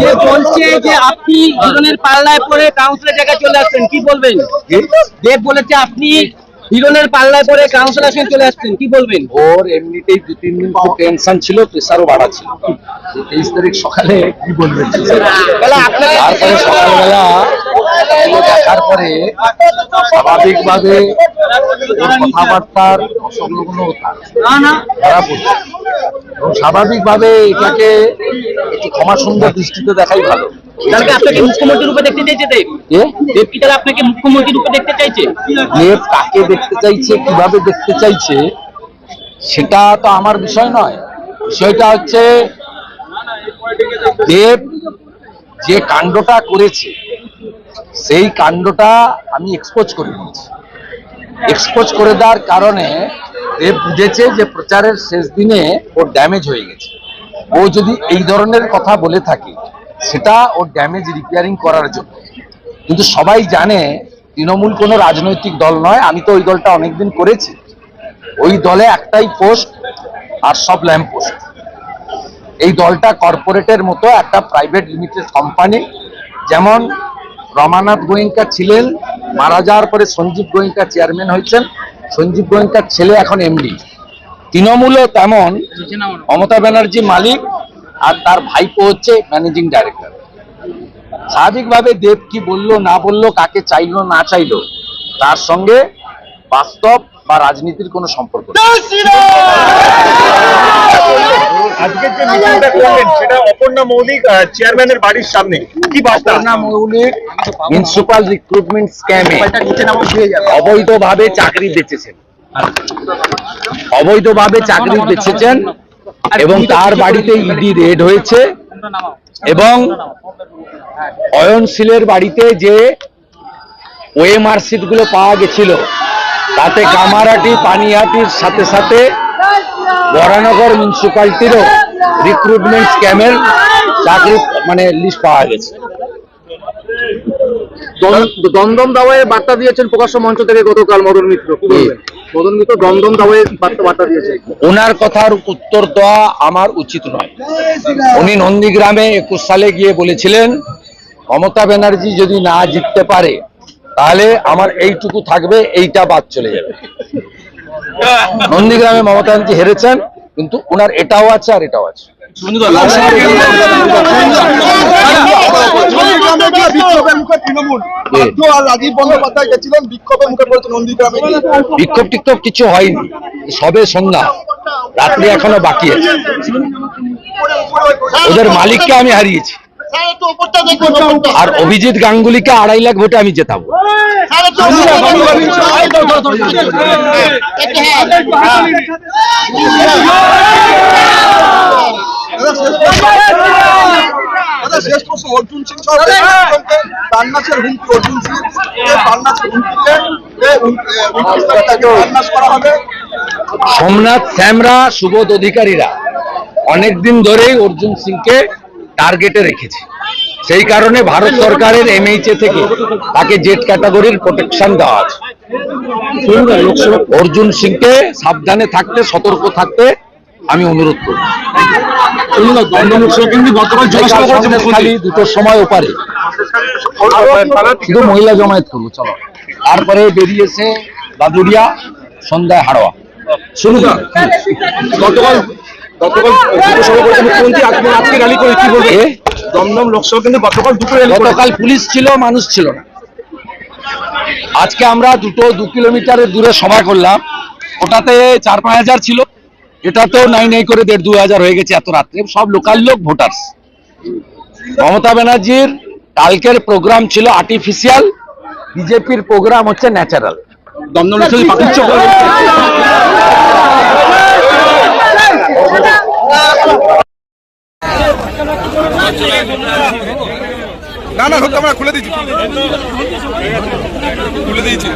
যে বলছে যে আপনি হিরণের পাল্লায় পরে কাউন্সিলের জায়গায় চলে আসছেন কি বলবেন? দেব বলেছে আপনি হিরণের পাল্লায় পরে কাউন্সিলর সঙ্গে চলে আসছেন কি বলবেন? ওর এমনিতেই দু তিন দিন খুব টেনশন ছিল প্রেসারও বাড়া ছিল তেইশ তারিখ সকালে কি বলবেন? তারপরে সকালবেলা দেখার পরে স্বাভাবিকভাবে কথাবার্তার স্বাভাবিকভাবে এটাকে একটু ক্ষমা সুন্দর দৃষ্টিতে দেখাই ভালো। তাহলে আপনাকে মুখ্যমন্ত্রী রূপে দেখতে চাইছে দেব? দেব কি তাহলে আপনাকে মুখ্যমন্ত্রী রূপে দেখতে চাইছে? দেব কাকে দেখতে চাইছে কীভাবে দেখতে চাইছে সেটা তো আমার বিষয় নয়। বিষয়টা হচ্ছে দেব যে কাণ্ডটা করেছে সেই কাণ্ডটা আমি এক্সপোজ করে দিয়েছি এক্সপোজ করে দেওয়ার কারণে দেব বুঝেছে যে প্রচারের শেষ দিনে ওর ড্যামেজ হয়ে গেছে। ও যদি এই ধরনের কথা বলে থাকে, সেটা ওর ড্যামেজ রিপেয়ারিং করার জন্য। কিন্তু সবাই জানে, তৃণমূল কোনো রাজনৈতিক দল নয়। আমি তো ওই দলটা অনেকদিন করেছি। ওই দলে একটাই পোস্ট আর সব ল্যাম্প পোস্ট। এই দলটা কর্পোরেটের মতো একটা প্রাইভেট লিমিটেড কোম্পানি যেমন রমানাথ গোয়েঙ্কা ছিলেন, মারা যাওয়ার পরে সঞ্জীব গোয়েঙ্কা চেয়ারম্যান হয়েছেন সঞ্জীব গোয়েঙ্কার ছেলে এখন এমডি তৃণমূলও তেমন মমতা ব্যানার্জি মালিক আর তার ভাইপো হচ্ছে ম্যানেজিং ডাইরেক্টর। স্বাভাবিকভাবে দেব কি বলল না বলল কাকে চাইলো না চাইলো তার সঙ্গে বাস্তব বা রাজনীতির কোনো সম্পর্ক নেই। আজকের যে মিটিংটা করলেন সেটা অপর্ণা মৌলিক চেয়ারম্যানের বাড়ির সামনে। কি বার্তা? অপর্ণা মৌলিক মিউনিসিপাল রিক্রুটমেন্ট স্ক্যামে অবৈধভাবে চাকরি বেচেছেন। অবৈধভাবে চাকরি বেচেছেন এবং তার বাড়িতে ইডি রেড হয়েছে এবং অয়নশীলের বাড়িতে যে ওএমআরগুলো পাওয়া গেছিল তাতে কামারাটি পানিহাটির সাথে সাথে বরানগর মিউনিসিপালিটিরও রিক্রুটমেন্ট স্ক্যামের চাকরি মানে লিস্ট পাওয়া গেছে। দমদম দাওয়ায় বার্তা দিয়েছেন প্রকাশ্য মঞ্চ থেকে গতকাল মদন মিত্র। মদন মিত্র দমদম দাওয়ায় বার্তা বার্তা দিয়েছেন। ওনার কথার উত্তর দেওয়া আমার উচিত নয়। উনি নন্দীগ্রামে একুশ সালে গিয়ে বলেছিলেন মমতা ব্যানার্জি যদি না জিততে পারে তাহলে আমার এইটুকু থাকবে এইটা বাদ চলে যাবে। নন্দীগ্রামে মমতা ব্যানার্জি হেরেছেন কিন্তু ওনার এটাও আছে আর এটাও আছে। বিক্ষোভ টিক্ষোভ কিছু হয়নি সবে সন্ধ্যা রাত্রি এখনও বাকি আছে ওদের মালিককে আমি হারিয়েছি আর অভিজিৎ গাঙ্গুলিকে আড়াই লাখ ভোটে আমি জেতাবো হ্যাঁ। শেষ প্রশ্ন। অর্জুন সিং হুমকি অর্জুন সিং হুমকিতে তাকে করা হবে সোমনাথ শ্যামরা সুবোধ অধিকারীরা অনেকদিন ধরেই অর্জুন সিংকে টার্গেটে রেখেছে। সেই কারণে ভারত সরকারের এমএইচএ থেকে তাকে জেড ক্যাটাগরির প্রোটেকশন দেওয়া আছে। অর্জুন সিংকে সাবধানে থাকতে সতর্ক থাকতে আমি অনুরোধ করব। দুটোর সময় ওপারে। শুধু মহিলা জমায়েত করব চলো। তারপরে বেরিয়েছে বাদুরিয়া সন্ধ্যায় হাড়োয়া শুরু কর। গতকাল গতকাল দুটো সভা করেছে মুখ্যমন্ত্রী আজকে আজকে র্যালি করে কি বলবে দমদম লোকসভা কিন্তু গতকাল দুটো র্যালি গতকাল পুলিশ ছিল মানুষ ছিল না। আজকে আমরা দুটো দু কিলোমিটারের দূরে সভা করলাম। ওটাতে চার পাঁচ হাজার ছিল। এটাতেও নাই নাই করে দেড় দু হাজার হয়ে গেছে এত রাত্রে। সব লোকাল লোক ভোটার্স মমতা ব্যানার্জির কালকের প্রোগ্রাম ছিল আর্টিফিশিয়াল বিজেপির প্রোগ্রাম হচ্ছে ন্যাচারাল দমদম পাকিচ্ছ না ঢুকতে আমরা খুলে দিচ্ছি। খুলে দিয়েছি।